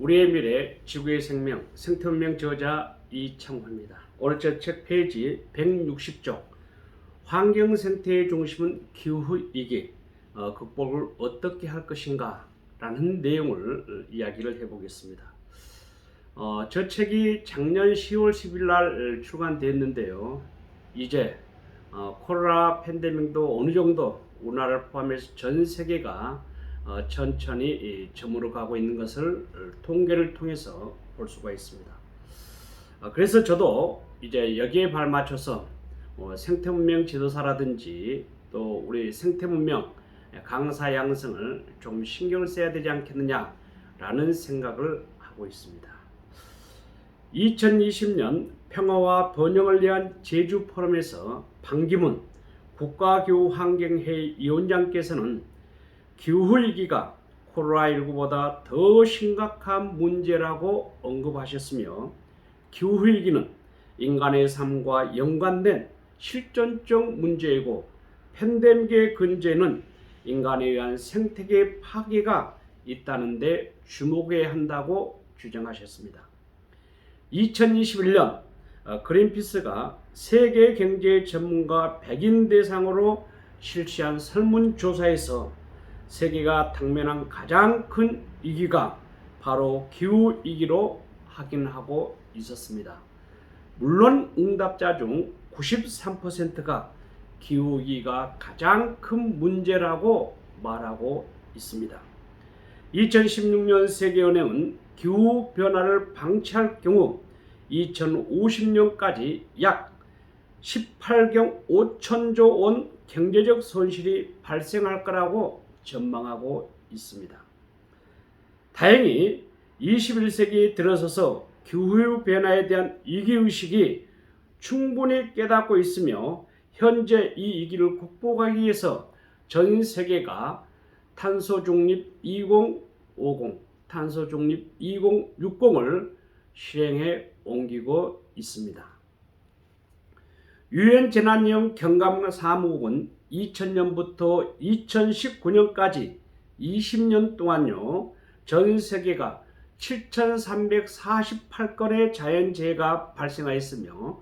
우리의 미래 지구의 생명 생태문명 저자 이창호입니다. 오늘 제책 페이지 160쪽 환경 생태의 중심은 기후 위기 어, 극복을 어떻게 할 것인가 라는 내용을 어, 이야기를 해보겠습니다. 어, 저 책이 작년 10월 10일 날 출간됐는데요. 이제 어, 코로나 팬데믹도 어느 정도 우리나라를 포함해서 전 세계가 어, 천천히 이, 저물어 가고 있는 것을 어, 통계를 통해서 볼 수가 있습니다. 어, 그래서 저도 이제 여기에 발맞춰서 어, 생태문명 지도사라든지 또 우리 생태문명 강사 양성을 좀 신경을 써야 되지 않겠느냐라는 생각을 하고 있습니다. 2020년 평화와 번영을 위한 제주 포럼에서 반기문 국가기후환경회의 위원장께서는 기후위기가 코로나19보다 더 심각한 문제라고 언급하셨으며 기후위기는 인간의 삶과 연관된 실존적 문제이고 팬데믹의 근제는 인간에 의한 생태계 파괴가 있다는데 주목해야 한다고 주장하셨습니다. 2021년 어, 그린피스가 세계 경제 전문가 100인 대상으로 실시한 설문조사에서 세계가 당면한 가장 큰 위기가 바로 기후 위기로 확인하고 있었습니다. 물론 응답자 중 93%가 기후 위기가 가장 큰 문제라고 말하고 있습니다. 2016년 세계은행은 기후 변화를 방치할 경우 2050년까지 약 18경 5천조 원 경제적 손실이 발생할 거라고 전망하고 있습니다. 다행히 21세기 들어서서 기후 변화에 대한 위기 의식이 충분히 깨닫고 있으며 현재 이 위기를 극복하기 위해서 전 세계가 탄소 중립 2050, 탄소 중립 2060을 실행해 옮기고 있습니다. 유엔 재난형 경감 사무국은 2000년부터 2019년까지 20년 동안요 전 세계가 7,348건의 자연재해가 발생하였으며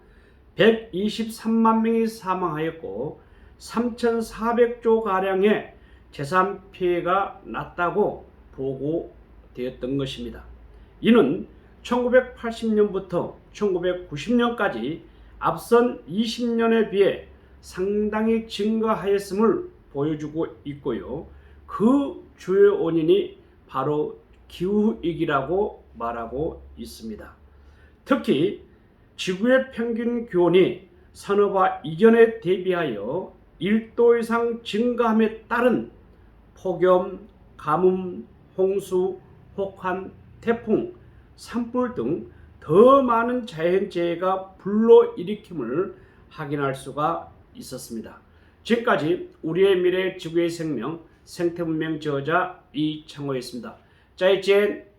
123만 명이 사망하였고 3,400조 가량의 재산 피해가 났다고 보고되었던 것입니다. 이는 1980년부터 1990년까지 앞선 20년에 비해 상당히 증가하였음을 보여주고 있고요. 그 주요 원인이 바로 기후위기라고 말하고 있습니다. 특히 지구의 평균 기온이 산업화 이전에 대비하여 1도 이상 증가함에 따른 폭염, 가뭄, 홍수, 혹한, 태풍, 산불 등 더 많은 자연재해가 불러일으킴을 확인할 수가 있었습니다. 지금까지 우리의 미래 지구의 생명 생태문명 저자 이창호였습니다. 再见。